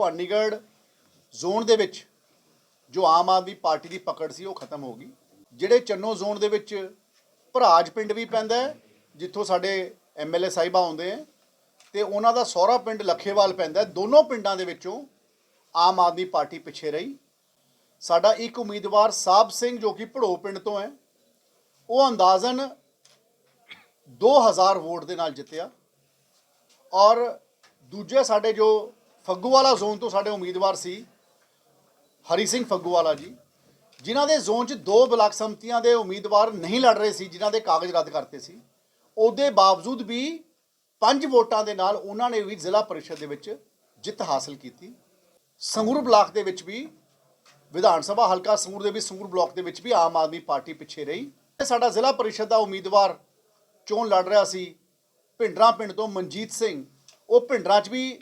Bhawanigarh zone ਦੇ ਵਿੱਚ ਜੋ ਆਮ ਆਦਮੀ ਪਾਰਟੀ ਦੀ ਪਕੜ ਸੀ ਉਹ ਖਤਮ ਹੋ ਗਈ। ਜਿਹੜੇ ਚੰਨੋ ਜ਼ੋਨ ਦੇ ਵਿੱਚ ਭਰਾਜ ਪਿੰਡ ਵੀ ਪੈਂਦਾ ਜਿੱਥੋਂ ਸਾਡੇ ਐਮਐਲਏ ਸਾਹਿਬਾ ਆਉਂਦੇ ਹੈ, ਤੇ ਉਹਨਾਂ ਦਾ ਸਹੁਰਾ ਪਿੰਡ ਲੱਖੇਵਾਲ ਪੈਂਦਾ ਦੋਨੋਂ ਪਿੰਡਾਂ ਦੇ ਵਿੱਚੋਂ ਆਮ ਆਦਮੀ ਪਾਰਟੀ ਪਿੱਛੇ ਰਹੀ। ਸਾਡਾ ਇੱਕ ਉਮੀਦਵਾਰ ਸਾਬ ਸਿੰਘ ਜੋ ਕਿ ਭੜੋ ਪਿੰਡ ਤੋਂ ਹੈ, ਉਹ ਅੰਦਾਜ਼ਨ 2000 ਵੋਟ ਦੇ ਨਾਲ ਜਿੱਤਿਆ। ਔਰ ਦੂਜੇ ਸਾਡੇ ਜੋ ਫੱਗੂਵਾਲਾ ਜ਼ੋਨ ਤੋਂ ਸਾਡੇ ਉਮੀਦਵਾਰ ਸੀ ਹਰੀ ਸਿੰਘ ਫੱਗੂਵਾਲਾ ਜੀ, ਜਿਨ੍ਹਾਂ ਦੇ ਜ਼ੋਨ 'ਚ ਦੋ ਬਲਾਕ ਸੰਮਤੀਆਂ ਦੇ ਉਮੀਦਵਾਰ ਨਹੀਂ ਲੜ ਰਹੇ ਸੀ, ਜਿਨ੍ਹਾਂ ਦੇ ਕਾਗਜ਼ ਰੱਦ ਕਰਤੇ ਸੀ। ਉਹਦੇ ਬਾਵਜੂਦ ਵੀ ਪੰਜ ਵੋਟਾਂ ਦੇ ਨਾਲ ਉਹਨਾਂ ਨੇ ਵੀ ਜ਼ਿਲ੍ਹਾ ਪਰਿਸ਼ਦ ਦੇ ਵਿੱਚ ਜਿੱਤ ਹਾਸਲ ਕੀਤੀ। ਸੰਗਰੂਰ ਬਲਾਕ ਦੇ ਵਿੱਚ ਵੀ, ਵਿਧਾਨ ਸਭਾ ਹਲਕਾ ਸੰਗਰੂਰ ਦੇ ਵੀ, ਸੰਗਰੂਰ ਬਲਾਕ ਦੇ ਵਿੱਚ ਵੀ ਆਮ ਆਦਮੀ ਪਾਰਟੀ ਪਿੱਛੇ ਰਹੀ। ਸਾਡਾ ਜ਼ਿਲ੍ਹਾ ਪਰਿਸ਼ਦ ਦਾ ਉਮੀਦਵਾਰ ਚੋਣ ਲੜ ਰਿਹਾ ਸੀ, ਭਿੰਡਰਾਂ ਪਿੰਡ ਤੋਂ ਮਨਜੀਤ ਸਿੰਘ। ਉਹ ਭਿੰਡਰਾਂ 'ਚ ਵੀ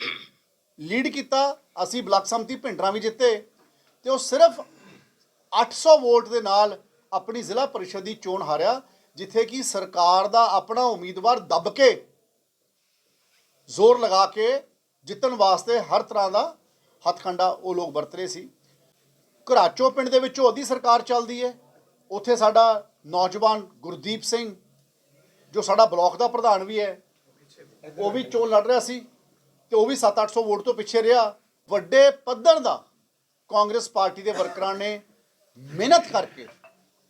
ਲੀਡ ਕੀਤਾ, ਅਸੀਂ ਬਲਾਕ ਸੰਮਤੀ ਭਿੰਡਰਾਂ ਵੀ ਜਿੱਤੇ ਤੇ ਉਹ ਸਿਰਫ 800 ਵੋਟ ਦੇ ਨਾਲ ਆਪਣੀ ਜ਼ਿਲ੍ਹਾ ਪਰਿਸ਼ਦ ਦੀ ਚੋਣ ਹਾਰਿਆ, ਜਿੱਥੇ ਕਿ ਸਰਕਾਰ ਦਾ ਆਪਣਾ ਉਮੀਦਵਾਰ ਦੱਬ ਕੇ ਜ਼ੋਰ ਲਗਾ ਕੇ ਜਿੱਤਣ ਵਾਸਤੇ ਹਰ ਤਰ੍ਹਾਂ ਦਾ ਹੱਥਕੰਡਾ ਉਹ ਲੋਕ ਵਰਤ ਰਹੇ ਸੀ। ਘਰਾਚੋ ਪਿੰਡ ਦੇ ਵਿੱਚੋਂ ਉਹਦੀ ਸਰਕਾਰ ਚੱਲਦੀ ਹੈ ਉੱਥੇ ਸਾਡਾ ਨੌਜਵਾਨ ਗੁਰਦੀਪ ਸਿੰਘ, ਜੋ ਸਾਡਾ ਬਲਾਕ ਦਾ ਪ੍ਰਧਾਨ ਵੀ ਹੈ, ਉਹ ਵੀ ਚੋਣ ਲੜ ਰਿਹਾ ਸੀ। ਤੇ ਉਹ ਵੀ 7-800 ਵੋਟ ਤੋਂ ਪਿੱਛੇ ਰਿਹਾ। ਵੱਡੇ ਪੱਧਰ ਦਾ ਕਾਂਗਰਸ ਪਾਰਟੀ ਦੇ ਵਰਕਰਾਂ ਨੇ ਮਿਹਨਤ ਕਰਕੇ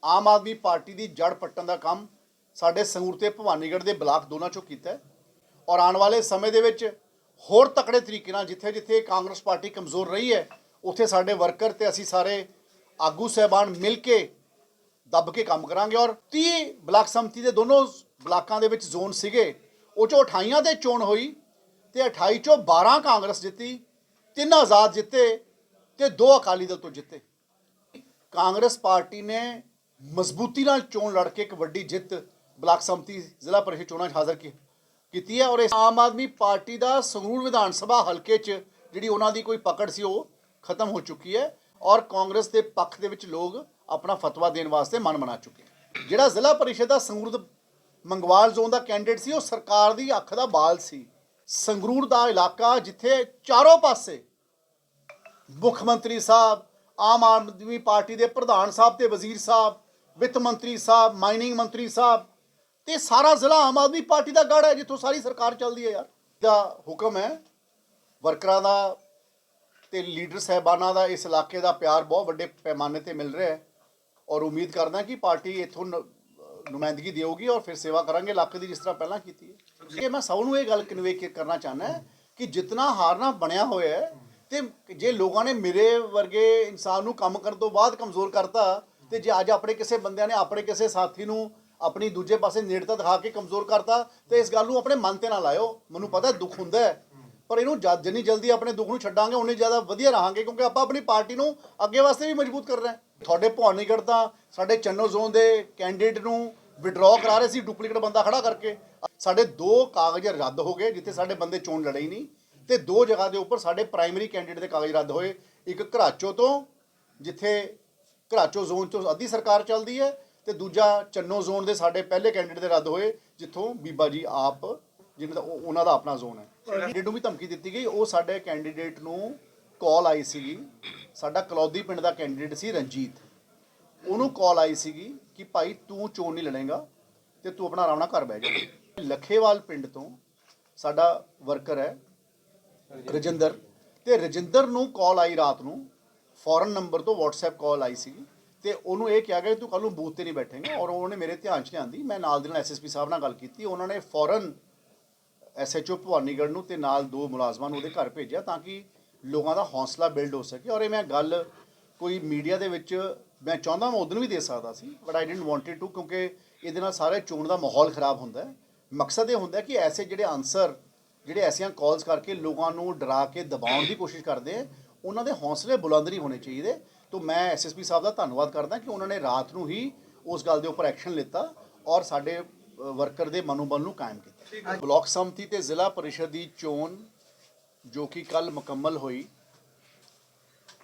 ਆਮ ਆਦਮੀ ਪਾਰਟੀ ਦੀ ਜੜ ਪੱਟਣ ਦਾ ਕੰਮ ਸਾਡੇ ਸੰਗਰੂਰ ਤੇ ਭਵਾਨੀਗੜ੍ਹ ਦੇ ਬਲਾਕ ਦੋਨਾਂ ਚੋਂ ਕੀਤਾ ਔਰ ਆਉਣ ਵਾਲੇ ਸਮੇਂ ਦੇ ਵਿੱਚ ਹੋਰ ਤਕੜੇ ਤਰੀਕੇ ਨਾਲ ਜਿੱਥੇ ਜਿੱਥੇ ਕਾਂਗਰਸ ਪਾਰਟੀ ਕਮਜ਼ੋਰ ਰਹੀ ਹੈ, ਉੱਥੇ ਸਾਡੇ ਵਰਕਰ ਤੇ ਅਸੀਂ ਸਾਰੇ ਆਗੂ ਸਹਿਬਾਨ ਮਿਲ ਕੇ ਦੱਬ ਕੇ ਕੰਮ ਕਰਾਂਗੇ। ਔਰ 30 ਬਲਾਕ ਸੰਮਤੀ ਦੇ ਦੋਨੋਂ ਬਲਾਕਾਂ ਦੇ ਵਿੱਚ ਜ਼ੋਨ ਸੀਗੇ, ਉਹ ਚੋਂ 28 'ਤੇ ਚੋਣ ਹੋਈ। ਤੇ 28 ਚੋਂ 12 ਕਾਂਗਰਸ ਜਿੱਤੀ, ਤਿੰਨ ਆਜ਼ਾਦ ਜਿੱਤੇ ਤੇ ਦੋ ਅਕਾਲੀ ਦਲ ਤੋਂ ਜਿੱਤੇ। ਕਾਂਗਰਸ ਪਾਰਟੀ ਨੇ ਮਜ਼ਬੂਤੀ ਨਾਲ ਚੋਣ ਲੜ ਕੇ ਇੱਕ ਵੱਡੀ ਜਿੱਤ ਬਲਾਕ ਸੰਮਤੀ ਜ਼ਿਲ੍ਹਾ ਪਰਿਸ਼ਦ ਚੋਣਾਂ 'ਚ ਹਾਜ਼ਰ ਕੀਤੀ ਹੈ ਔਰ ਇਸ ਆਮ ਆਦਮੀ ਪਾਰਟੀ ਦਾ ਸੰਗਰੂਰ ਵਿਧਾਨ ਸਭਾ ਹਲਕੇ 'ਚ ਜਿਹੜੀ ਉਹਨਾਂ ਦੀ ਕੋਈ ਪਕੜ ਸੀ ਉਹ ਖਤਮ ਹੋ ਚੁੱਕੀ ਹੈ ਔਰ ਕਾਂਗਰਸ ਦੇ ਪੱਖ ਦੇ ਵਿੱਚ ਲੋਕ ਆਪਣਾ ਫਤਵਾ ਦੇਣ ਵਾਸਤੇ ਮਨ ਬਣਾ ਚੁੱਕੇ ਜਿਹੜਾ ਜ਼ਿਲ੍ਹਾ ਪਰਿਸ਼ਦ ਦਾ ਸੰਗਰੂਰ ਮੰਗਵਾਲ ਜ਼ੋਨ ਦਾ ਕੈਂਡੀਡੇਟ ਸੀ, ਉਹ ਸਰਕਾਰ ਦੀ ਅੱਖ ਦਾ ਬਾਲ ਸੀ। ਸੰਗਰੂਰ ਦਾ ਇਲਾਕਾ ਜਿੱਥੇ ਚਾਰੋਂ ਪਾਸੇ ਮੁੱਖ ਮੰਤਰੀ ਸਾਹਿਬ, ਆਮ ਆਦਮੀ ਪਾਰਟੀ ਦੇ ਪ੍ਰਧਾਨ ਸਾਹਿਬ ਤੇ ਵਜ਼ੀਰ ਸਾਹਿਬ, ਵਿੱਤ ਮੰਤਰੀ ਸਾਹਿਬ, ਮਾਈਨਿੰਗ ਮੰਤਰੀ ਸਾਹਿਬ ਤੇ ਸਾਰਾ ਜ਼ਿਲ੍ਹਾ ਆਮ ਆਦਮੀ ਪਾਰਟੀ ਦਾ ਗੜ ਹੈ ਜਿੱਥੋਂ ਸਾਰੀ ਸਰਕਾਰ ਚੱਲਦੀ ਹੈ ਯਾਰ। ਦਾ ਹੁਕਮ ਹੈ ਵਰਕਰਾਂ ਦਾ ਤੇ ਲੀਡਰ ਸਹਿਬਾਨਾਂ ਦਾ ਇਸ ਇਲਾਕੇ ਦਾ ਪਿਆਰ ਬਹੁਤ ਵੱਡੇ ਪੈਮਾਨੇ ਤੇ ਮਿਲ ਰਿਹਾ ਹੈ ਔਰ ਉਮੀਦ ਕਰਦਾ ਕਿ ਪਾਰਟੀ ਇਥੋਂ ਨੁਮਾਇੰਦਗੀ ਦੇਊਗੀ ਔਰ ਫਿਰ ਸੇਵਾ ਕਰਾਂਗੇ। ਇਲਾਕੇ ਦੀ ਜਿਸ ਤਰ੍ਹਾਂ ਪਹਿਲਾਂ ਕੀਤੀ ਹੈ। ਇਹ ਮੈਂ ਸਭ ਨੂੰ ਇਹ ਗੱਲ ਕਨਵੇ ਕਰਨਾ ਚਾਹੁੰਦਾ ਕਿ ਜਿੰਨਾ ਹਾਰਨਾ ਬਣਿਆ ਹੋਇਆ ਹੈ ਤੇ ਜੇ ਲੋਕਾਂ ਨੇ ਮੇਰੇ ਵਰਗੇ ਇਨਸਾਨ ਨੂੰ ਕੰਮ ਕਰਨ ਤੋਂ ਬਾਅਦ ਕਮਜ਼ੋਰ ਕਰਤਾ ਤੇ ਜੇ ਅੱਜ ਆਪਣੇ ਕਿਸੇ ਬੰਦਿਆਂ ਨੇ ਆਪਣੇ ਕਿਸੇ ਸਾਥੀ ਨੂੰ ਆਪਣੀ ਦੂਜੇ ਪਾਸੇ ਨੇੜਤਾ ਦਿਖਾ ਕੇ ਕਮਜ਼ੋਰ ਕਰਤਾ ਤੇ ਇਸ ਗੱਲ ਨੂੰ ਆਪਣੇ ਮਨ ਤੇ ਨਾ ਲਾਇਓ। ਮੈਨੂੰ ਪਤਾ ਦੁੱਖ ਹੁੰਦਾ ਹੈ। ਪਰ ਇਹਨੂੰ ਜਦ ਜਿੰਨੀ ਜਲਦੀ ਆਪਣੇ ਦੁੱਖ ਨੂੰ ਛੱਡਾਂਗੇ, ਉਨੀ ਜ਼ਿਆਦਾ ਵਧੀਆ ਰਹਾਂਗੇ, ਕਿਉਂਕਿ ਆਪਾਂ ਆਪਣੀ ਪਾਰਟੀ ਨੂੰ ਅੱਗੇ ਵਾਸਤੇ ਵੀ ਮਜ਼ਬੂਤ ਕਰਨਾ ਹੈ। ਤੁਹਾਡੇ ਭਵਾਨੀਗੜ੍ਹ ਤਾਂ ਸਾਡੇ ਚੰਨੋ ਜ਼ੋਨ ਦੇ ਕੈਂਡੀਡੇਟ ਨੂੰ ਵਿਡਰਾਅ ਕਰਾ ਰਹੇ ਸੀ ਡੁਪਲੀਕੇਟ ਬੰਦਾ ਖੜਾ ਕਰਕੇ। ਸਾਡੇ ਦੋ ਕਾਗਜ਼ ਰੱਦ ਹੋ ਗਏ, ਜਿੱਥੇ ਸਾਡੇ ਬੰਦੇ ਚੋਣ ਲੜੇ ਹੀ ਨਹੀਂ, ਤੇ ਦੋ ਜਗ੍ਹਾ ਦੇ ਉੱਪਰ ਸਾਡੇ ਪ੍ਰਾਇਮਰੀ ਕੈਂਡੀਡੇਟ ਦੇ ਕਾਗਜ਼ ਰੱਦ ਹੋਏ। ਇੱਕ ਘਰਾਚੋ ਤੋਂ, ਜਿੱਥੇ ਘਰਾਚੋ ਜ਼ੋਨ ਤੋਂ ਅੱਧੀ ਸਰਕਾਰ ਚੱਲਦੀ ਹੈ, ਤੇ ਦੂਜਾ ਚੰਨੋ ਜ਼ੋਨ ਦੇ ਸਾਡੇ ਪਹਿਲੇ ਕੈਂਡੀਡੇਟ ਦੇ ਰੱਦ ਹੋਏ, ਜਿੱਥੋਂ ਬੀਬਾ ਜੀ ਆਪ ਜਿਹਨਾਂ ਦਾ ਉਹ- ਉਹਨਾਂ ਦਾ ਆਪਣਾ ਜ਼ੋਨ ਹੈ। ਕੈਂਡੀਡੇਟ ਨੂੰ ਵੀ ਧਮਕੀ ਦਿੱਤੀ ਗਈ। ਉਹ ਸਾਡੇ ਕੈਂਡੀਡੇਟ ਨੂੰ ਕਾਲ ਆਈ ਸੀਗੀ। ਸਾਡਾ ਕਲੌਦੀ ਪਿੰਡ ਦਾ ਕੈਂਡੀਡੇਟ ਸੀ ਰਣਜੀਤ। ਉਹਨੂੰ ਕਾਲ ਆਈ ਸੀਗੀ ਕਿ ਭਾਈ ਤੂੰ ਚੋਣ ਨਹੀਂ ਲੜੇਗਾ ਤੇ ਤੂੰ ਆਪਣਾ ਆਰਾਮ ਨਾਲ ਘਰ ਬਹਿ ਜਾ। ਲੱਖੇਵਾਲ ਪਿੰਡ ਤੋਂ ਸਾਡਾ ਵਰਕਰ ਹੈ ਰਜਿੰਦਰ। ਤੇ ਰਜਿੰਦਰ ਨੂੰ ਕਾਲ ਆਈ ਰਾਤ ਨੂੰ। ਫੋਰਨ ਨੰਬਰ ਤੋਂ WhatsApp ਕਾਲ ਆਈ ਸੀ ਤੇ ਉਹਨੂੰ ਇਹ ਕਿਹਾ ਗਿਆ ਕਿ ਤੂੰ ਕੱਲ ਨੂੰ ਬੂਥ ਤੇ ਨਹੀਂ ਬੈਠੇਗਾ ਔਰ ਉਹਨੇ ਮੇਰੇ ਧਿਆਨ 'ਚ ਲਿਆਂਦੀ ਮੈਂ ਨਾਲ ਦੇ ਨਾਲ ਐਸਐਸਪੀ ਸਾਹਿਬ ਨਾਲ ਗੱਲ ਕੀਤੀ। ਉਹਨਾਂ ਨੇ ਫੌਰਨ ਐਸਐਚਓ ਭਵਾਨੀਗੜ੍ਹ ਨੂੰ ਤੇ ਨਾਲ ਦੋ ਮੁਲਾਜ਼ਮਾਂ ਨੂੰ ਉਹਦੇ ਘਰ ਭੇਜਿਆ ਤਾਂ ਕਿ ਲੋਕਾਂ ਦਾ ਹੌਸਲਾ ਬਿਲਡ ਹੋ ਸਕੇ। ਔਰ ਇਹ ਮੈਂ ਗੱਲ ਕੋਈ ਮੀਡੀਆ ਦੇ ਵਿੱਚ ਮੈਂ ਚਾਹੁੰਦਾ ਮੈਂ ਉਦੋਂ ਵੀ ਦੇ ਸਕਦਾ ਸੀ but I didn't wanted to ਕਿਉਂਕਿ ਇਹਦੇ ਨਾਲ ਸਾਰੇ ਚੋਣ ਦਾ ਮਾਹੌਲ ਖਰਾਬ ਹੁੰਦਾ ਹੈ। ਮਕਸਦ ਇਹ ਹੁੰਦਾ ਕਿ ਐਸੇ ਜਿਹੜੇ ਆਨਸਰ ਜਿਹੜੇ ਐਸੀਆਂ ਕਾਲਸ ਕਰਕੇ ਲੋਕਾਂ ਨੂੰ ਡਰਾ ਕੇ ਦਬਾਉਣ ਦੀ ਕੋਸ਼ਿਸ਼ ਕਰਦੇ ਆ ਉਹਨਾਂ ਦੇ ਹੌਸਲੇ ਬੁਲੰਦ ਨਹੀਂ ਹੋਣੇ ਚਾਹੀਦੇ। ਤੋਂ ਮੈਂ ਐਸਐਸਪੀ ਸਾਹਿਬ ਦਾ ਧੰਨਵਾਦ ਕਰਦਾ ਕਿ ਉਹਨਾਂ ਨੇ ਰਾਤ ਨੂੰ ਹੀ ਉਸ ਗੱਲ ਦੇ ਉੱਪਰ ਐਕਸ਼ਨ ਲਿੱਤਾ ਔਰ ਸਾਡੇ ਵਰਕਰ ਦੇ ਮਨੋਬਲ ਨੂੰ ਕਾਇਮ ਕੀਤਾ। ਬਲਾਕ ਸੰਮਤੀ ਤੇ ਜ਼ਿਲ੍ਹਾ ਪਰਿਸ਼ਦ ਦੀ ਚੋਣ ਜੋ ਕਿ ਕੱਲ ਮੁਕੰਮਲ ਹੋਈ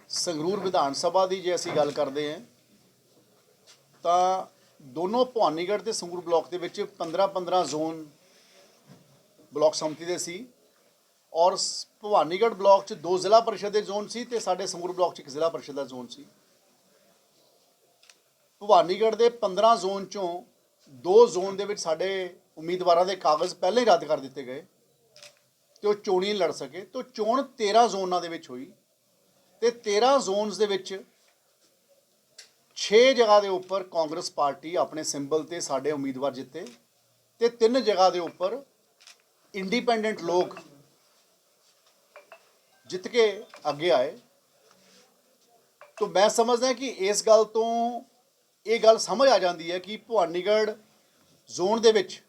ਸੰਗਰੂਰ ਵਿਧਾਨ ਸਭਾ ਦੀ ਜੇ ਅਸੀਂ ਗੱਲ ਕਰਦੇ ਹਾਂ ਤਾਂ ਦੋਨੋਂ ਭਵਾਨੀਗੜ੍ਹ ਤੇ ਸੰਗਰੂਰ ਬਲਾਕ ਦੇ ਵਿੱਚ 15-15 ਜ਼ੋਨ ਬਲਾਕ ਸੰਮਤੀ ਦੇ ਸੀ ਔਰ ਭਵਾਨੀਗੜ੍ਹ ਬਲਾਕ 'ਚ ਦੋ ਜ਼ਿਲ੍ਹਾ ਪਰਿਸ਼ਦ ਦੇ ਜ਼ੋਨ ਸੀ ਤੇ ਸਾਡੇ ਸੰਗਰੂਰ ਬਲਾਕ 'ਚ ਇੱਕ ਜ਼ਿਲ੍ਹਾ ਪਰਿਸ਼ਦ ਦਾ ਜ਼ੋਨ ਸੀ। ਭਵਾਨੀਗੜ੍ਹ ਦੇ 15 ਜ਼ੋਨ 'ਚੋਂ ਦੋ ਜ਼ੋਨ ਦੇ ਵਿੱਚ ਸਾਡੇ ਉਮੀਦਵਾਰਾਂ ਦੇ ਕਾਗਜ਼ ਪਹਿਲਾਂ ਹੀ ਰੱਦ ਕਰ ਦਿੱਤੇ ਗਏ ਤੇ ਉਹ ਚੋਣੀ ਨਹੀਂ ਲੜ ਸਕੇ ਤੇ ਚੋਣ 13 ਜ਼ੋਨਾਂ ਦੇ ਵਿੱਚ ਹੋਈ ਤੇ 13 ਜ਼ੋਨਸ ਦੇ ਵਿੱਚ 6 ਜਗ੍ਹਾ ਦੇ ਉੱਪਰ ਕਾਂਗਰਸ ਪਾਰਟੀ ਆਪਣੇ ਸਿੰਬਲ ਤੇ ਸਾਡੇ ਉਮੀਦਵਾਰ ਜਿੱਤੇ ਤੇ ਤਿੰਨ ਜਗ੍ਹਾ ਦੇ ਉੱਪਰ ਇੰਡੀਪੈਂਡੈਂਟ ਲੋਕ ਜਿੱਤ ਕੇ ਅੱਗੇ ਆਏ। ਤੋਂ ਮੈਂ ਸਮਝਦਾ ਕਿ ਇਸ ਗੱਲ ਤੋਂ ਇਹ ਗੱਲ ਸਮਝ ਆ ਜਾਂਦੀ ਹੈ ਕਿ ਭਵਾਨੀਗੜ੍ਹ ਜ਼ੋਨ ਦੇ ਵਿੱਚ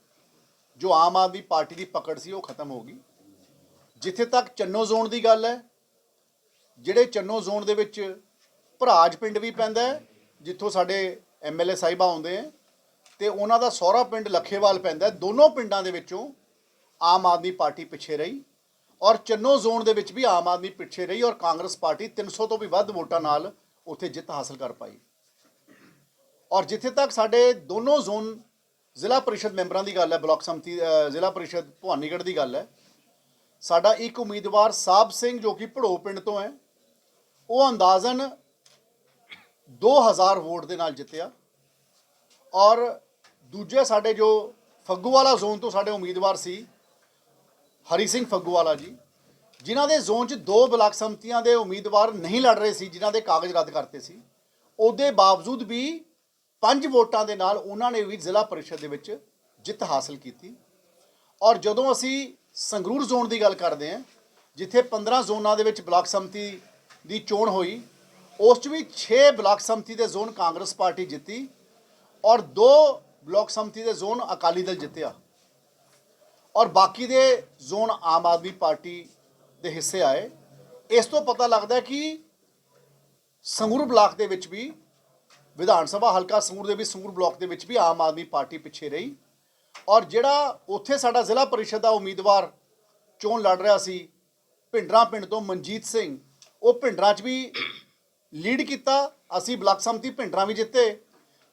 ਜੋ ਆਮ ਆਦਮੀ ਪਾਰਟੀ ਦੀ ਪਕੜ ਸੀ ਉਹ ਖਤਮ ਹੋ ਗਈ। ਜਿੱਥੇ ਤੱਕ ਚੰਨੋ ਜ਼ੋਨ ਦੀ ਗੱਲ ਹੈ, ਜਿਹੜੇ ਚੰਨੋ ਜ਼ੋਨ ਦੇ ਵਿੱਚ ਭਰਾਜ ਪਿੰਡ ਵੀ ਪੈਂਦਾ ਜਿੱਥੋਂ ਸਾਡੇ ਐਮਐਲਏ ਸਾਹਿਬਾ ਆਉਂਦੇ ਹੈ, ਤੇ ਉਹਨਾਂ ਦਾ ਸਹੁਰਾ ਪਿੰਡ ਲੱਖੇਵਾਲ ਪੈਂਦਾ ਦੋਨੋਂ ਪਿੰਡਾਂ ਦੇ ਵਿੱਚੋਂ ਆਮ ਆਦਮੀ ਪਾਰਟੀ ਪਿੱਛੇ ਰਹੀ ਔਰ ਚੰਨੋ ਜ਼ੋਨ ਦੇ ਵਿੱਚ ਵੀ ਆਮ ਆਦਮੀ ਪਿੱਛੇ ਰਹੀ ਔਰ ਕਾਂਗਰਸ ਪਾਰਟੀ 300 ਤੋਂ ਵੀ ਵੱਧ ਵੋਟਾਂ ਨਾਲ ਉੱਥੇ ਜਿੱਤ ਹਾਸਲ ਕਰ ਪਾਈ। ਔਰ ਜਿੱਥੇ ਤੱਕ ਸਾਡੇ ਦੋਨੋਂ ਜ਼ੋਨ ਜ਼ਿਲ੍ਹਾ ਪਰਿਸ਼ਦ ਮੈਂਬਰਾਂ ਦੀ ਗੱਲ ਹੈ, ਬਲਾਕ ਸੰਮਤੀ ਜ਼ਿਲ੍ਹਾ ਪਰਿਸ਼ਦ ਭਵਾਨੀਗੜ੍ਹ ਦੀ ਗੱਲ ਹੈ, ਸਾਡਾ ਇੱਕ ਉਮੀਦਵਾਰ ਸਾਹਿਬ ਸਿੰਘ ਜੋ ਕਿ ਭੜੋ ਪਿੰਡ ਤੋਂ ਹੈ, ਉਹ ਅੰਦਾਜ਼ਨ 2000 ਵੋਟ ਦੇ ਨਾਲ ਜਿੱਤਿਆ ਔਰ ਦੂਜੇ ਸਾਡੇ ਜੋ ਫੱਗੂਵਾਲਾ ਜ਼ੋਨ ਤੋਂ ਸਾਡੇ ਉਮੀਦਵਾਰ ਸੀ, ਹਰੀ ਸਿੰਘ ਫੱਗੂਵਾਲਾ ਜੀ, ਜਿਨ੍ਹਾਂ ਦੇ ਜ਼ੋਨ 'ਚ ਦੋ ਬਲਾਕ ਸੰਮਤੀਆਂ ਦੇ ਉਮੀਦਵਾਰ ਨਹੀਂ ਲੜ ਰਹੇ ਸੀ, ਜਿਨ੍ਹਾਂ ਦੇ ਕਾਗਜ਼ ਰੱਦ ਕਰਤੇ ਸੀ, ਉਹਦੇ ਬਾਵਜੂਦ ਵੀ ਪੰਜ ਵੋਟਾਂ ਦੇ ਨਾਲ ਉਹਨਾਂ ਨੇ ਵੀ ਜ਼ਿਲ੍ਹਾ ਪਰਿਸ਼ਦ ਦੇ ਵਿੱਚ ਜਿੱਤ ਹਾਸਲ ਕੀਤੀ। ਔਰ ਜਦੋਂ ਅਸੀਂ ਸੰਗਰੂਰ ਜ਼ੋਨ ਦੀ ਗੱਲ ਕਰਦੇ ਹਾਂ, ਜਿੱਥੇ 15 ਜ਼ੋਨਾਂ ਦੇ ਵਿੱਚ ਬਲਾਕ ਸੰਮਤੀ ਦੀ ਚੋਣ ਹੋਈ, ਉਸ 'ਚ ਵੀ 6 ਬਲਾਕ ਸੰਮਤੀ ਦੇ ਜ਼ੋਨ ਕਾਂਗਰਸ ਪਾਰਟੀ ਜਿੱਤੀ ਔਰ ਦੋ ਬਲਾਕ ਸੰਮਤੀ ਦੇ ਜ਼ੋਨ ਅਕਾਲੀ ਦਲ ਜਿੱਤਿਆ। ਔਰ ਬਾਕੀ ਦੇ ਜ਼ੋਨ ਆਮ ਆਦਮੀ ਪਾਰਟੀ ਦੇ ਹਿੱਸੇ ਆਏ। ਇਸ ਤੋਂ ਪਤਾ ਲੱਗਦਾ ਕਿ ਸੰਗਰੂਰ ਬਲਾਕ ਦੇ ਵਿੱਚ ਵੀ ਵਿਧਾਨ ਸਭਾ ਹਲਕਾ ਸੰਗਰੂਰ ਦੇ ਵੀ ਸੰਗਰੂਰ ਬਲਾਕ ਦੇ ਵਿੱਚ ਵੀ ਆਮ ਆਦਮੀ ਪਾਰਟੀ ਪਿੱਛੇ ਰਹੀ। ਔਰ ਜਿਹੜਾ ਉੱਥੇ ਸਾਡਾ ਜ਼ਿਲ੍ਹਾ ਪਰਿਸ਼ਦ ਦਾ ਉਮੀਦਵਾਰ ਚੋਣ ਲੜ ਰਿਹਾ ਸੀ, ਭਿੰਡਰਾ ਪਿੰਡ ਤੋਂ ਮਨਜੀਤ ਸਿੰਘ, ਉਹ ਭਿੰਡਰਾ 'ਚ ਵੀ ਲੀਡ ਕੀਤਾ। ਅਸੀਂ ਬਲਾਕ ਸੰਮਤੀ ਭਿੰਡਰਾ ਵੀ ਜਿੱਤੇ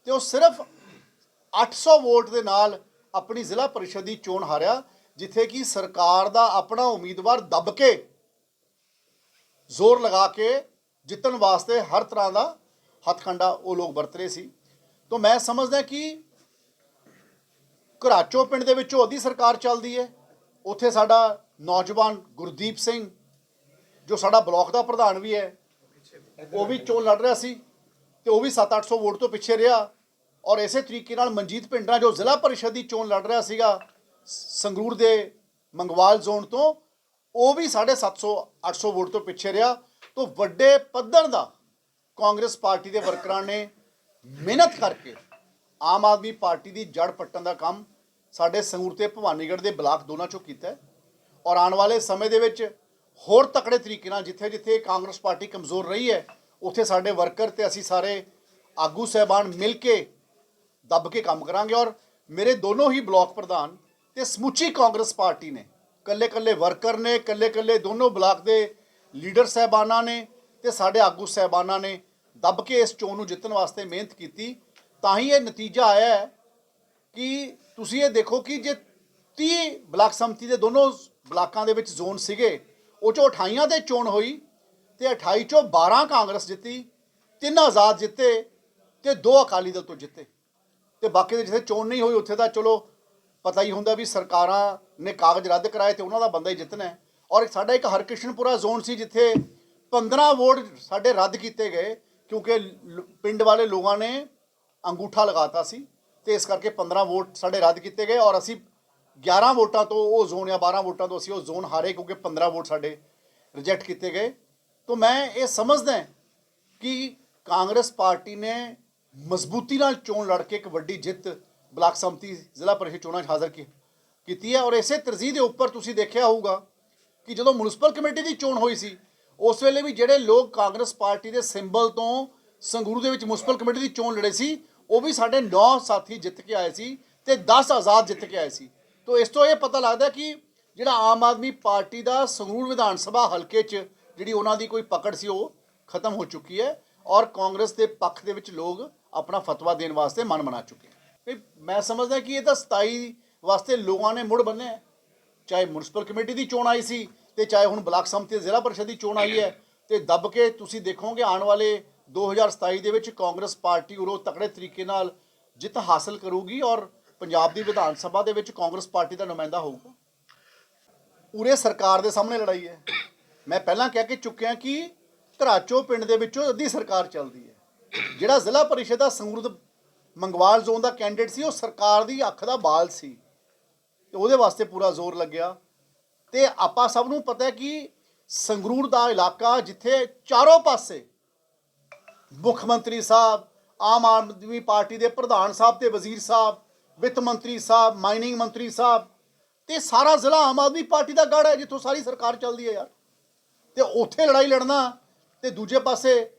ਤੇ ਉਹ ਸਿਰਫ 800 ਵੋਟ ਦੇ ਨਾਲ ਆਪਣੀ ਜ਼ਿਲ੍ਹਾ ਪਰਿਸ਼ਦ ਦੀ ਚੋਣ ਹਾਰਿਆ, ਜਿੱਥੇ ਕਿ ਸਰਕਾਰ ਦਾ ਆਪਣਾ ਉਮੀਦਵਾਰ ਦੱਬ ਕੇ ਜ਼ੋਰ ਲਗਾ ਕੇ ਜਿੱਤਣ ਵਾਸਤੇ ਹਰ ਤਰ੍ਹਾਂ ਦਾ ਹੱਥਕੰਡਾ ਉਹ ਲੋਕ ਵਰਤ ਰਹੇ ਸੀ। ਤਾਂ ਮੈਂ ਸਮਝਦਾ ਕਿ ਘਰਾਚੋ ਪਿੰਡ ਦੇ ਵਿੱਚ ਉਹਦੀ ਸਰਕਾਰ ਚੱਲਦੀ ਹੈ ਉੱਥੇ ਸਾਡਾ ਨੌਜਵਾਨ ਗੁਰਦੀਪ ਸਿੰਘ, ਜੋ ਸਾਡਾ ਬਲਾਕ ਦਾ ਪ੍ਰਧਾਨ ਵੀ ਹੈ, ਉਹ ਵੀ ਚੋਣ ਲੜ ਰਿਹਾ ਸੀ ਤੇ ਉਹ ਵੀ 7-800 ਵੋਟ ਤੋਂ ਪਿੱਛੇ ਰਿਹਾ ਔਰ ਇਸੇ ਤਰੀਕੇ ਨਾਲ ਮਨਜੀਤ ਪਿੰਡਰਾ ਜੋ ਜ਼ਿਲ੍ਹਾ ਪਰਿਸ਼ਦ ਦੀ ਚੋਣ ਲੜ ਰਿਹਾ ਸੀਗਾ, ਸੰਗਰੂਰ ਦੇ ਮੰਗਵਾਲ ਜ਼ੋਨ ਤੋਂ, ਉਹ ਵੀ 750 800 ਵੋਟ ਤੋਂ ਪਿੱਛੇ ਰਿਹਾ। ਤੋਂ ਵੱਡੇ ਪੱਧਰ ਦਾ ਕਾਂਗਰਸ ਪਾਰਟੀ ਦੇ ਵਰਕਰਾਂ ਨੇ ਮਿਹਨਤ ਕਰਕੇ ਆਮ ਆਦਮੀ ਪਾਰਟੀ ਦੀ ਜੜ ਪੱਟਣ ਦਾ ਕੰਮ ਸਾਡੇ ਸੰਗਰੂਰ ਤੇ ਭਵਾਨੀਗੜ੍ਹ ਦੇ ਬਲਾਕ ਦੋਨਾਂ ਚੋਂ ਕੀਤਾ ਹੈ। ਔਰ ਆਉਣ ਵਾਲੇ ਸਮੇਂ ਦੇ ਵਿੱਚ ਹੋਰ ਤਕੜੇ ਤਰੀਕੇ ਨਾਲ ਜਿੱਥੇ ਜਿੱਥੇ ਕਾਂਗਰਸ ਪਾਰਟੀ ਕਮਜ਼ੋਰ ਰਹੀ ਹੈ, ਉੱਥੇ ਸਾਡੇ ਵਰਕਰ ਤੇ ਅਸੀਂ ਸਾਰੇ ਆਗੂ ਸਹਿਬਾਨ ਮਿਲ ਕੇ ਦੱਬ ਕੇ ਕੰਮ ਕਰਾਂਗੇ। ਔਰ ਮੇਰੇ ਦੋਨੋਂ ਹੀ ਬਲਾਕ ਪ੍ਰਧਾਨ ਤੇ ਸਮੁੱਚੀ ਕਾਂਗਰਸ ਪਾਰਟੀ ਨੇ ਕੱਲੇ ਕੱਲੇ ਵਰਕਰ ਨੇ ਕੱਲੇ ਕੱਲੇ ਦੋਨੋਂ ਬਲਾਕ ਦੇ ਲੀਡਰ ਸਹਿਬਾਨਾਂ ਨੇ ਤੇ ਸਾਡੇ ਆਗੂ ਸਹਿਬਾਨਾਂ ਨੇ ਦੱਬ ਕੇ ਇਸ ਚੋਣ ਨੂੰ ਜਿੱਤਣ ਵਾਸਤੇ ਮਿਹਨਤ ਕੀਤੀ, ਤਾਂ ਹੀ ਇਹ ਨਤੀਜਾ ਆਇਆ ਹੈ ਕਿ ਤੁਸੀਂ ਇਹ ਦੇਖੋ ਕਿ ਜੇ 30 ਬਲਾਕ ਸੰਮਤੀ ਦੇ ਦੋਨੋਂ ਬਲਾਕਾਂ ਦੇ ਵਿੱਚ ਜ਼ੋਨ ਸੀਗੇ, ਉਹ ਚੋਂ 28 ਤੇ ਚੋਣ ਹੋਈ ਤੇ 28 ਚੋਂ 12 ਕਾਂਗਰਸ ਜਿੱਤੀ, ਤਿੰਨ ਆਜ਼ਾਦ ਜਿੱਤੇ ਤੇ ਦੋ ਅਕਾਲੀ ਦਲ ਤੋਂ ਜਿੱਤੇ। ਤੇ ਬਾਕੀ ਦੇ ਜਿੱਥੇ ਚੋਣ ਨਹੀਂ ਹੋਈ, ਉੱਥੇ ਤਾਂ ਚਲੋ ਪਤਾ ਹੀ ਹੁੰਦਾ ਵੀ ਸਰਕਾਰਾਂ ਨੇ ਕਾਗਜ਼ ਰੱਦ ਕਰਾਏ ਤੇ ਉਹਨਾਂ ਦਾ ਬੰਦਾ ਹੀ ਜਿੱਤਣਾ ਹੈ। ਔਰ ਸਾਡਾ ਇੱਕ ਹਰਕ੍ਰਿਸ਼ਨਪੁਰਾ ਜ਼ੋਨ ਸੀ ਜਿੱਥੇ 15 ਵੋਟ ਸਾਡੇ ਰੱਦ ਕੀਤੇ ਗਏ ਕਿਉਂਕਿ ਪਿੰਡ ਵਾਲੇ ਲੋਕਾਂ ਨੇ ਅੰਗੂਠਾ ਲਗਾਤਾ ਸੀ ਤੇ ਇਸ ਕਰਕੇ 15 ਵੋਟ ਸਾਡੇ ਰੱਦ ਕੀਤੇ ਗਏ ਔਰ ਅਸੀਂ 11 ਵੋਟਾਂ ਤੋਂ ਉਹ ਜ਼ੋਨ ਜਾਂ 12 ਵੋਟਾਂ ਤੋਂ ਅਸੀਂ ਉਹ ਜ਼ੋਨ ਹਾਰੇ ਕਿਉਂਕਿ 15 ਵੋਟ ਸਾਡੇ ਰਿਜੈਕਟ ਕੀਤੇ ਗਏ। ਤੋਂ ਮੈਂ ਇਹ ਸਮਝਦਾ ਕਿ ਕਾਂਗਰਸ ਪਾਰਟੀ ਨੇ ਮਜ਼ਬੂਤੀ ਨਾਲ ਚੋਣ ਲੜ ਕੇ ਇੱਕ ਵੱਡੀ ਜਿੱਤ ਬਲਾਕ ਸੰਮਤੀ ਜ਼ਿਲ੍ਹਾ ਪਰਿਸ਼ਦ ਚੋਣਾਂ 'ਚ ਹਾਜ਼ਰ ਕੀ- ਕੀਤੀ ਹੈ ਔਰ ਇਸੇ ਤਰਜੀਹ ਦੇ ਉੱਪਰ ਤੁਸੀਂ ਦੇਖਿਆ ਹੋਊਗਾ ਕਿ ਜਦੋਂ ਮਿਊਨਿਸਪਲ ਕਮੇਟੀ ਦੀ ਚੋਣ ਹੋਈ ਸੀ ਉਸ ਵੇਲੇ ਵੀ ਜਿਹੜੇ ਲੋਕ ਕਾਂਗਰਸ ਪਾਰਟੀ ਦੇ ਸਿੰਬਲ ਤੋਂ ਸੰਗਰੂਰ ਦੇ ਵਿੱਚ ਮਿਊਨਿਸਪਲ ਕਮੇਟੀ ਦੀ ਚੋਣ ਲੜੇ ਸੀ, ਉਹ ਵੀ ਸਾਡੇ 9 ਸਾਥੀ ਜਿੱਤ ਕੇ ਆਏ ਸੀ ਤੇ 10 ਆਜ਼ਾਦ ਜਿੱਤ ਕੇ ਆਏ ਸੀ। ਤੋਂ ਇਸ ਤੋਂ ਇਹ ਪਤਾ ਲੱਗਦਾ ਕਿ ਜਿਹੜਾ ਆਮ ਆਦਮੀ ਪਾਰਟੀ ਦਾ ਸੰਗਰੂਰ ਵਿਧਾਨ ਸਭਾ ਹਲਕੇ 'ਚ ਜਿਹੜੀ ਉਹਨਾਂ ਦੀ ਕੋਈ ਪਕੜ ਸੀ, ਉਹ ਖਤਮ ਹੋ ਚੁੱਕੀ ਹੈ ਔਰ ਕਾਂਗਰਸ ਦੇ ਪੱਖ ਦੇ ਵਿੱਚ ਲੋਕ ਆਪਣਾ ਫਤਵਾ ਦੇਣ ਵਾਸਤੇ ਮਨ ਬਣਾ ਚੁੱਕੇ ਵੀ ਮੈਂ ਸਮਝਦਾ ਕਿ ਇਹ ਤਾਂ 27 ਵਾਸਤੇ ਲੋਕਾਂ ਨੇ ਮੁੜ ਬੰਨਿਆ ਚਾਹੇ ਮਿਊਨਿਸਪਲ ਕਮੇਟੀ ਦੀ ਚੋਣ ਆਈ ਸੀ ਤੇ ਚਾਹੇ ਹੁਣ ਬਲਾਕ ਸੰਮਤੀ ਜ਼ਿਲ੍ਹਾ ਪਰਿਸ਼ਦ ਦੀ ਚੋਣ ਆਈ ਹੈ ਤੇ ਦੱਬ ਕੇ ਤੁਸੀਂ ਦੇਖੋਗੇ ਆਉਣ ਵਾਲੇ 2027 ਦੇ ਵਿੱਚ ਕਾਂਗਰਸ ਪਾਰਟੀ ਉਰੋਂ ਤਕੜੇ ਤਰੀਕੇ ਨਾਲ ਜਿੱਤ ਹਾਸਲ ਕਰੂਗੀ ਔਰ ਪੰਜਾਬ ਦੀ ਵਿਧਾਨ ਸਭਾ ਦੇ ਵਿੱਚ ਕਾਂਗਰਸ ਪਾਰਟੀ ਦਾ ਨੁਮਾਇੰਦਾ ਹੋਊਗਾ। ਉਰੇ ਸਰਕਾਰ ਦੇ ਸਾਹਮਣੇ ਲੜਾਈ ਹੈ। ਮੈਂ ਪਹਿਲਾਂ ਕਹਿ ਕੇ ਚੁੱਕਿਆ ਕਿ ਧਰਾਚੋ ਪਿੰਡ ਦੇ ਵਿੱਚੋਂ ਅੱਧੀ ਸਰਕਾਰ ਚੱਲਦੀ ਹੈ। ਜਿਹੜਾ ਜ਼ਿਲ੍ਹਾ ਪਰਿਸ਼ਦ ਦਾ ਸੰਗਰੂਰ ਮੰਗਵਾਲ ਜ਼ੋਨ ਦਾ ਕੈਂਡੀਡੇਟ ਸੀ, ਉਹ ਸਰਕਾਰ ਦੀ ਅੱਖ ਦਾ ਬਾਲ ਸੀ। ਤੇ ਉਹਦੇ ਵਾਸਤੇ ਪੂਰਾ ਜ਼ੋਰ ਲੱਗਿਆ। ਤੇ ਆਪਾਂ ਸਭ ਨੂੰ ਪਤਾ ਹੈ ਕਿ ਸੰਗਰੂਰ ਦਾ ਇਲਾਕਾ ਜਿੱਥੇ ਚਾਰੋਂ ਪਾਸੇ ਮੁੱਖ ਮੰਤਰੀ ਸਾਹਿਬ, ਆਮ ਆਦਮੀ ਪਾਰਟੀ ਦੇ ਪ੍ਰਧਾਨ ਸਾਹਿਬ ਤੇ ਵਜ਼ੀਰ ਸਾਹਿਬ, ਵਿੱਤ ਮੰਤਰੀ ਸਾਹਿਬ, ਮਾਈਨਿੰਗ ਮੰਤਰੀ ਸਾਹਿਬ ਤੇ ਸਾਰਾ ਜ਼ਿਲ੍ਹਾ ਆਮ ਆਦਮੀ ਪਾਰਟੀ ਦਾ ਗੜ ਹੈ, ਜਿੱਥੋਂ ਸਾਰੀ ਸਰਕਾਰ ਚੱਲਦੀ ਹੈ ਯਾਰ। ਤੇ ਉੱਥੇ ਲੜਾਈ ਲੜਨਾ ਤੇ ਦੂਜੇ ਪਾਸੇ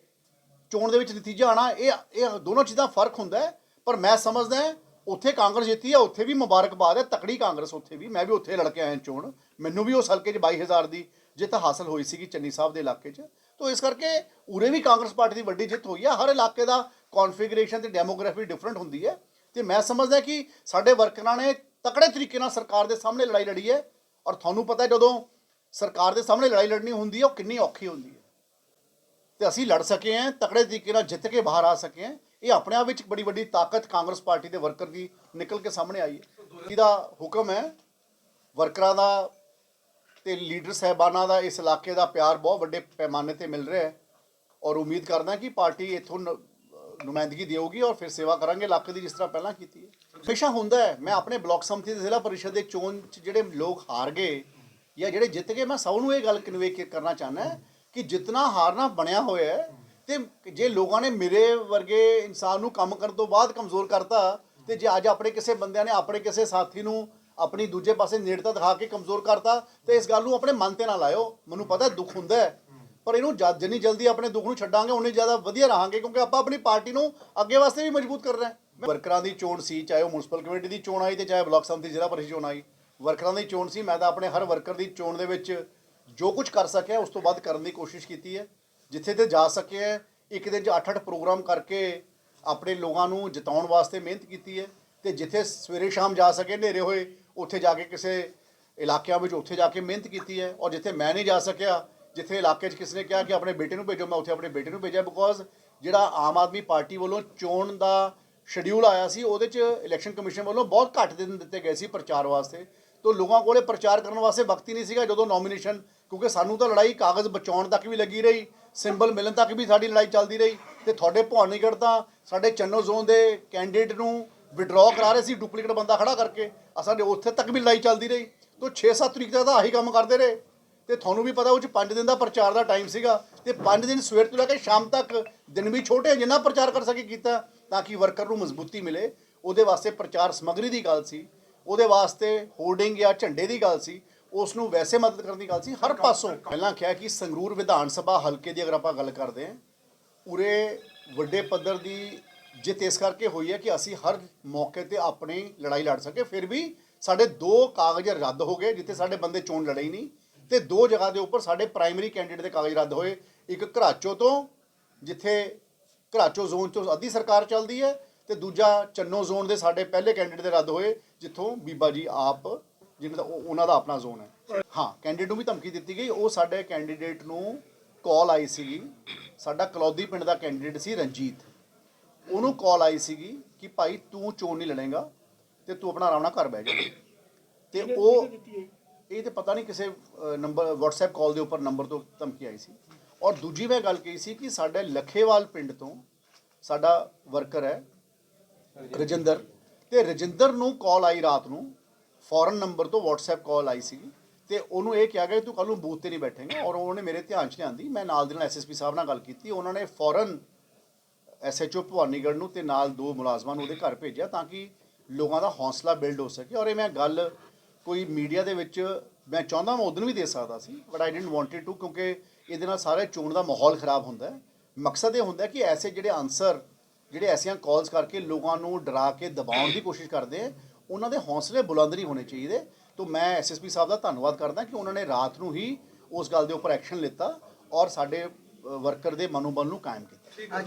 ਚੋਣ ਦੇ ਵਿੱਚ ਨਤੀਜਾ ਆਣਾ ਇਹ ਇਹ ਦੋਨੋਂ ਚੀਜ਼ਾਂ ਫ਼ਰਕ ਹੁੰਦਾ ਹੈ। ਪਰ ਮੈਂ ਸਮਝਦਾ ਉੱਥੇ ਕਾਂਗਰਸ ਜਿੱਤੀ ਹੈ, ਉੱਥੇ ਵੀ ਮੁਬਾਰਕਬਾਦ ਹੈ, ਤਕੜੀ ਕਾਂਗਰਸ ਉੱਥੇ ਵੀ, ਮੈਂ ਵੀ ਉੱਥੇ ਲੜ ਕੇ ਆਇਆ ਚੋਣ। ਮੈਨੂੰ ਵੀ ਉਸ ਹਲਕੇ 'ਚ 22000 ਦੀ ਜਿੱਤ ਹਾਸਲ ਹੋਈ ਸੀਗੀ ਚੰਨੀ ਸਾਹਿਬ ਦੇ ਇਲਾਕੇ 'ਚ। ਤੋਂ ਇਸ ਕਰਕੇ ਉਰੇ ਵੀ ਕਾਂਗਰਸ ਪਾਰਟੀ ਦੀ ਵੱਡੀ ਜਿੱਤ ਹੋਈ ਹੈ ਹਰ ਇਲਾਕੇ ਦਾ ਕਨਫੀਗਰੇਸ਼ਨ ਤੇ ਡੈਮੋਗ੍ਰਾਫੀ ਡਿਫਰੈਂਟ ਹੁੰਦੀ ਹੈ। ਤੇ ਮੈਂ ਸਮਝਦਾ ਕਿ ਸਾਡੇ ਵਰਕਰਾਂ ਨੇ ਤਕੜੇ ਤਰੀਕੇ ਨਾਲ ਸਰਕਾਰ ਦੇ ਸਾਹਮਣੇ ਲੜਾਈ ਲੜੀ ਹੈ ਔਰ ਤੁਹਾਨੂੰ ਪਤਾ ਜਦੋਂ ਸਰਕਾਰ ਦੇ ਸਾਹਮਣੇ ਲੜਾਈ ਲੜਨੀ ਹੁੰਦੀ ਹੈ, ਉਹ ਕਿੰਨੀ ਔਖੀ ਹੁੰਦੀ ਹੈ। ਤੇ ਅਸੀਂ ਲੜ ਸਕੇ ਹਾਂ, ਤਕੜੇ ਤਰੀਕੇ ਨਾਲ ਜਿੱਤ ਕੇ ਬਾਹਰ ਆ ਸਕੇ ਹਾਂ। ਇਹ ਆਪਣੇ ਆਪ ਵਿੱਚ ਬੜੀ ਵੱਡੀ ਤਾਕਤ ਕਾਂਗਰਸ ਪਾਰਟੀ ਦੇ ਵਰਕਰ ਦੀ ਨਿਕਲ ਕੇ ਸਾਹਮਣੇ ਆਈ ਹੈ। ਇਹਦਾ ਹੁਕਮ ਹੈ ਵਰਕਰਾਂ ਦਾ ਤੇ ਲੀਡਰ ਸਹਿਬਾਨਾਂ ਦਾ ਇਸ ਇਲਾਕੇ ਦਾ ਪਿਆਰ ਬਹੁਤ ਵੱਡੇ ਪੈਮਾਨੇ ਤੇ ਮਿਲ ਰਿਹਾ ਹੈ ਔਰ ਉਮੀਦ ਕਰਦਾ ਕਿ ਪਾਰਟੀ ਇਥੋਂ ਨੁਮਾਇੰਦਗੀ ਦੇਊਗੀ ਔਰ ਫਿਰ ਸੇਵਾ ਕਰਾਂਗੇ, ਇਲਾਕੇ ਦੀ ਜਿਸ ਤਰ੍ਹਾਂ ਪਹਿਲਾਂ ਕੀਤੀ ਹੈ। ਹਮੇਸ਼ਾ ਹੁੰਦਾ ਹੈ, ਮੈਂ ਆਪਣੇ ਬਲਾਕ ਸੰਮਤੀ ਦੇ ਜ਼ਿਲ੍ਹਾ ਪਰਿਸ਼ਦ ਦੇ ਚੋਣ 'ਚ ਜਿਹੜੇ ਲੋਕ ਹਾਰ ਗਏ ਜਾਂ ਜਿਹੜੇ ਜਿੱਤ ਗਏ, ਮੈਂ ਸਭ ਨੂੰ ਇਹ ਗੱਲ ਕਨਵੇ ਕਰਨਾ ਚਾਹੁੰਦਾ ਕਿ ਜਿੱਤਣਾ ਹਾਰਨਾ ਬਣਿਆ ਹੋਇਆ ਹੈ ਤੇ ਜੇ ਲੋਕਾਂ ਨੇ ਮੇਰੇ ਵਰਗੇ ਇਨਸਾਨ ਨੂੰ ਕੰਮ ਕਰਨ ਤੋਂ ਬਾਅਦ ਕਮਜ਼ੋਰ ਕਰਤਾ ਤੇ ਜੇ ਅੱਜ ਆਪਣੇ ਕਿਸੇ ਬੰਦਿਆਂ ਨੇ ਆਪਣੇ ਕਿਸੇ ਸਾਥੀ ਨੂੰ ਆਪਣੀ ਦੂਜੇ ਪਾਸੇ ਨੇੜਤਾ ਦਿਖਾ ਕੇ ਕਮਜ਼ੋਰ ਕਰਤਾ ਤੇ ਇਸ ਗੱਲ ਨੂੰ ਆਪਣੇ ਮਨ ਤੇ ਨਾ ਲਾਇਓ। ਮੈਨੂੰ ਪਤਾ ਦੁੱਖ ਹੁੰਦਾ ਹੈ, ਪਰ ਇਹਨੂੰ ਜਦ ਜਿੰਨੀ ਜਲਦੀ ਆਪਣੇ ਦੁੱਖ ਨੂੰ ਛੱਡਾਂਗੇ, ਉਨੀ ਜ਼ਿਆਦਾ ਵਧੀਆ ਰਹਾਂਗੇ, ਕਿਉਂਕਿ ਆਪਾਂ ਆਪਣੀ ਪਾਰਟੀ ਨੂੰ ਅੱਗੇ ਵਾਸਤੇ ਵੀ ਮਜ਼ਬੂਤ ਕਰ ਰਹੇ ਹਾਂ। ਵਰਕਰਾਂ ਦੀ ਚੋਣ ਸੀ, ਚਾਹੇ ਉਹ ਮਿਊਨਿਸਪਲ ਕਮੇਟੀ ਦੀ ਚੋਣ ਆਈ ਤੇ ਚਾਹੇ ਬਲਾਕ ਸੰਮਤੀ ਜ਼ਿਲ੍ਹਾ ਪਰਿਸ਼ਦ ਚੋਣ ਆਈ। ਵਰਕਰਾਂ ਦੀ ਚੋਣ ਸੀ, ਮੈਂ ਤਾਂ ਆਪਣੇ ਹਰ ਵਰਕਰ ਦੀ ਚੋਣ ਦੇ ਵਿੱਚ ਜੋ ਕੁਝ ਕਰ ਸਕਿਆ, ਉਸ ਤੋਂ ਵੱਧ ਕਰਨ ਦੀ ਕੋਸ਼ਿਸ਼ ਕੀਤੀ ਹੈ। ਜਿੱਥੇ ਤੇ ਜਾ ਸਕੇ ਹੈ, ਇੱਕ ਦਿਨ 'ਚ 8-8 ਪ੍ਰੋਗਰਾਮ ਕਰਕੇ ਆਪਣੇ ਲੋਕਾਂ ਨੂੰ ਜਿਤਾਉਣ ਵਾਸਤੇ ਮਿਹਨਤ ਕੀਤੀ ਹੈ ਤੇ ਜਿੱਥੇ ਸਵੇਰੇ ਸ਼ਾਮ ਜਾ ਸਕੇ, ਹਨੇਰੇ ਹੋਏ ਉੱਥੇ ਜਾ ਕੇ ਕਿਸੇ ਇਲਾਕਿਆਂ ਵਿੱਚ ਉੱਥੇ ਜਾ ਕੇ ਮਿਹਨਤ ਕੀਤੀ ਹੈ ਔਰ ਜਿੱਥੇ ਮੈਂ ਨਹੀਂ ਜਾ ਸਕਿਆ, ਜਿੱਥੇ ਇਲਾਕੇ 'ਚ ਕਿਸੇ ਨੇ ਕਿਹਾ ਕਿ ਆਪਣੇ ਬੇਟੇ ਨੂੰ ਭੇਜੋ, ਮੈਂ ਉੱਥੇ ਆਪਣੇ ਬੇਟੇ ਨੂੰ ਭੇਜਿਆ ਬਿਕੋਜ਼ ਜਿਹੜਾ ਆਮ ਆਦਮੀ ਪਾਰਟੀ ਵੱਲੋਂ ਚੋਣ ਦਾ ਸ਼ਡਿਊਲ ਆਇਆ ਸੀ, ਉਹਦੇ 'ਚ ਇਲੈਕਸ਼ਨ ਕਮਿਸ਼ਨ ਵੱਲੋਂ ਬਹੁਤ ਘੱਟ ਦਿਨ ਦਿੱਤੇ ਗਏ ਸੀ ਪ੍ਰਚਾਰ ਵਾਸਤੇ। ਤੋਂ ਲੋਕਾਂ ਕੋਲੇ ਪ੍ਰਚਾਰ ਕਰਨ ਵਾਸਤੇ ਵਕਤ ਹੀ ਨਹੀਂ ਸੀਗਾ ਜਦੋਂ ਨੋਮੀਨੇਸ਼ਨ ਕਿਉਂਕਿ ਸਾਨੂੰ ਤਾਂ ਲੜਾਈ ਕਾਗਜ਼ ਬਚਾਉਣ ਤੱਕ ਵੀ ਲੱਗੀ ਰਹੀ ਸਿੰਬਲ ਮਿਲਣ ਤੱਕ ਵੀ ਸਾਡੀ ਲੜਾਈ ਚੱਲਦੀ ਰਹੀ। ਤੇ ਤੁਹਾਡੇ ਭਵਾਨੀਗੜ੍ਹ ਤਾਂ ਸਾਡੇ ਚੰਨੋ ਜ਼ੋਨ ਦੇ ਕੈਂਡੀਡੇਟ ਨੂੰ ਵਿਡਰਾਅ ਕਰਾ ਰਹੇ ਸੀ ਡੁਪਲੀਕੇਟ ਬੰਦਾ ਖੜਾ ਕਰਕੇ। ਆ ਸਾਡੇ ਉੱਥੇ ਤੱਕ ਵੀ ਲੜਾਈ ਚੱਲਦੀ ਰਹੀ। ਤੋਂ 6-7 ਤਰੀਕ ਤੱਕ ਤਾਂ ਆਹੀ ਕੰਮ ਕਰਦੇ ਰਹੇ। ਤੇ ਤੁਹਾਨੂੰ ਵੀ ਪਤਾ ਉਹ ਚ 5 ਦਿਨ ਦਾ ਪ੍ਰਚਾਰ ਦਾ ਟਾਈਮ ਸੀਗਾ। ਤੇ 5 ਦਿਨ ਸਵੇਰ ਤੋਂ ਲੈ ਕੇ ਸ਼ਾਮ ਤੱਕ ਦਿਨ ਵੀ ਛੋਟੇ ਜਿੰਨਾ ਪ੍ਰਚਾਰ ਕਰ ਸਕੇ ਕੀਤਾ, ਤਾਂ ਕਿ ਵਰਕਰ ਨੂੰ ਮਜ਼ਬੂਤੀ ਮਿਲੇ। ਉਹਦੇ ਵਾਸਤੇ ਪ੍ਰਚਾਰ ਸਮੱਗਰੀ ਦੀ ਗੱਲ ਸੀ। ਉਹਦੇ ਵਾਸਤੇ ਹੋਰਡਿੰਗ ਜਾਂ ਝੰਡੇ ਦੀ ਗੱਲ ਸੀ। ਉਸ ਨੂੰ ਵੈਸੇ ਮਦਦ ਕਰਨ ਦੀ ਗੱਲ ਸੀ। ਹਰ ਪਾਸੋਂ ਪਹਿਲਾਂ ਕਿਹਾ ਕਿ ਸੰਗਰੂਰ ਵਿਧਾਨ ਸਭਾ ਹਲਕੇ ਦੀ ਅਗਰ ਆਪਾਂ ਗੱਲ ਕਰਦੇ ਹਾਂ ਉਰੇ ਵੱਡੇ ਪੱਧਰ ਦੀ ਜਿੱਤ ਇਸ ਕਰਕੇ ਹੋਈ ਹੈ ਕਿ ਅਸੀਂ ਹਰ ਮੌਕੇ ਤੇ ਆਪਣੀ ਲੜਾਈ ਲੜ ਸਕੇ, ਫਿਰ ਵੀ ਸਾਡੇ ਦੋ ਕਾਗਜ਼ ਰੱਦ ਹੋ ਗਏ ਜਿੱਥੇ ਸਾਡੇ ਬੰਦੇ ਚੋਣ ਲੜੇ ਹੀ ਨਹੀਂ ਤੇ ਦੋ ਜਗ੍ਹਾ ਦੇ ਉੱਪਰ ਸਾਡੇ ਪ੍ਰਾਇਮਰੀ ਕੈਂਡੀਡੇਟ ਦੇ ਕਾਗਜ਼ ਰੱਦ ਹੋਏ, ਇੱਕ ਘਰਾਚੋ ਤੋਂ, ਜਿੱਥੇ ਘਰਾਚੋ ਜ਼ੋਨ ਤੋਂ ਅੱਧੀ ਸਰਕਾਰ ਚੱਲਦੀ ਹੈ ਤੇ ਦੂਜਾ ਚੰਨੋ ਜ਼ੋਨ ਦੇ ਸਾਡੇ ਪਹਿਲੇ ਕੈਂਡੀਡੇਟ ਦੇ ਰੱਦ ਹੋਏ, ਜਿੱਥੋਂ ਬੀਬਾ ਜੀ ਆਪ ਜਿਹਨਾਂ ਦਾ ਉਹਨਾਂ ਦਾ ਆਪਣਾ ਜ਼ੋਨ ਹੈ। ਹਾਂ ਕੈਂਡੀਡੇਟ ਨੂੰ ਵੀ ਧਮਕੀ ਦਿੱਤੀ ਗਈ, ਉਹ ਸਾਡੇ ਕੈਂਡੀਡੇਟ ਨੂੰ ਕਾਲ ਆਈ ਸੀਗੀ, ਸਾਡਾ ਕਲੌਦੀ ਪਿੰਡ ਦਾ ਕੈਂਡੀਡੇਟ ਸੀ ਰਣਜੀਤ। ਉਹਨੂੰ ਕਾਲ ਆਈ ਸੀਗੀ ਕਿ ਭਾਈ ਤੂੰ ਚੋਣ ਨਹੀਂ ਲੜੇਗਾ ਤੇ ਤੂੰ ਆਪਣਾ ਆਰਾਮ ਨਾਲ ਘਰ ਬਹਿ ਜਾ। ਤੇ ਉਹ ਇਹ ਤੇ ਪਤਾ ਨਹੀਂ ਕਿਸੇ ਨੰਬਰ WhatsApp ਕਾਲ ਦੇ ਉੱਪਰ ਨੰਬਰ ਤੋਂ ਧਮਕੀ ਆਈ ਸੀ। ਔਰ ਦੂਜੀ ਮੈਂ ਗੱਲ ਕਹੀ ਸੀ ਕਿ ਸਾਡੇ ਲਖੇਵਾਲ ਪਿੰਡ ਤੋਂ ਸਾਡਾ ਵਰਕਰ ਹੈ ਰਜਿੰਦਰ। ਤੇ ਰਜਿੰਦਰ ਨੂੰ ਕਾਲ ਆਈ ਰਾਤ ਨੂੰ ਫੋਰਨ ਨੰਬਰ ਤੋਂ WhatsApp ਕਾਲ ਆਈ ਸੀ ਤੇ ਉਹਨੂੰ ਇਹ ਕਿਹਾ ਗਿਆ ਤੂੰ ਕੱਲ ਨੂੰ ਬੂਥ ਤੇ ਨਹੀਂ ਬੈਠੇਗਾ। ਔਰ ਉਹਨੇ ਮੇਰੇ ਧਿਆਨ 'ਚ ਲਿਆਂਦੀ। ਮੈਂ ਨਾਲ ਦੇ ਨਾਲ ਐਸਐਸਪੀ ਸਾਹਿਬ ਨਾਲ ਗੱਲ ਕੀਤੀ। ਉਹਨਾਂ ਨੇ ਫੌਰਨ ਐਸਐਚਓ ਭਵਾਨੀਗੜ੍ਹ ਨੂੰ ਤੇ ਨਾਲ ਦੋ ਮੁਲਾਜ਼ਮਾਂ ਨੂੰ ਉਹਦੇ ਘਰ ਭੇਜਿਆ ਤਾਂ ਕਿ ਲੋਕਾਂ ਦਾ ਹੌਸਲਾ ਬਿਲਡ ਹੋ ਸਕੇ। ਔਰ ਇਹ ਮੈਂ ਗੱਲ ਕੋਈ ਮੀਡੀਆ ਦੇ ਵਿੱਚ ਮੈਂ ਚਾਹੁੰਦਾ ਮੈਂ ਉਦੋਂ ਵੀ ਦੇ ਸਕਦਾ ਸੀ but I didn't wanted to ਕਿਉਂਕਿ ਇਹਦੇ ਨਾਲ ਸਾਰੇ ਚੋਣ ਦਾ ਮਾਹੌਲ ਖਰਾਬ ਹੁੰਦਾ ਹੈ। ਮਕਸਦ ਇਹ ਹੁੰਦਾ ਕਿ ਐਸੇ ਜਿਹੜੇ ਆਨਸਰ ਜਿਹੜੇ ਐਸੀਆਂ ਕਾਲਸ ਕਰਕੇ ਲੋਕਾਂ ਨੂੰ ਡਰਾ ਕੇ ਦਬਾਉਣ ਦੀ ਕੋਸ਼ਿਸ਼ ਕਰਦੇ ਆ, ਉਹਨਾਂ ਦੇ ਹੌਸਲੇ ਬੁਲੰਦ ਨਹੀਂ ਹੋਣੇ ਚਾਹੀਦੇ। ਤੋਂ ਮੈਂ ਐਸਐਸਪੀ ਸਾਹਿਬ ਦਾ ਧੰਨਵਾਦ ਕਰਦਾ ਕਿ ਉਹਨਾਂ ਨੇ ਰਾਤ ਨੂੰ ਹੀ ਉਸ ਗੱਲ ਦੇ ਉੱਪਰ ਐਕਸ਼ਨ ਲਿੱਤਾ ਔਰ ਸਾਡੇ ਵਰਕਰ ਦੇ ਮਨੋਬਲ ਨੂੰ ਕਾਇਮ ਕੀਤਾ।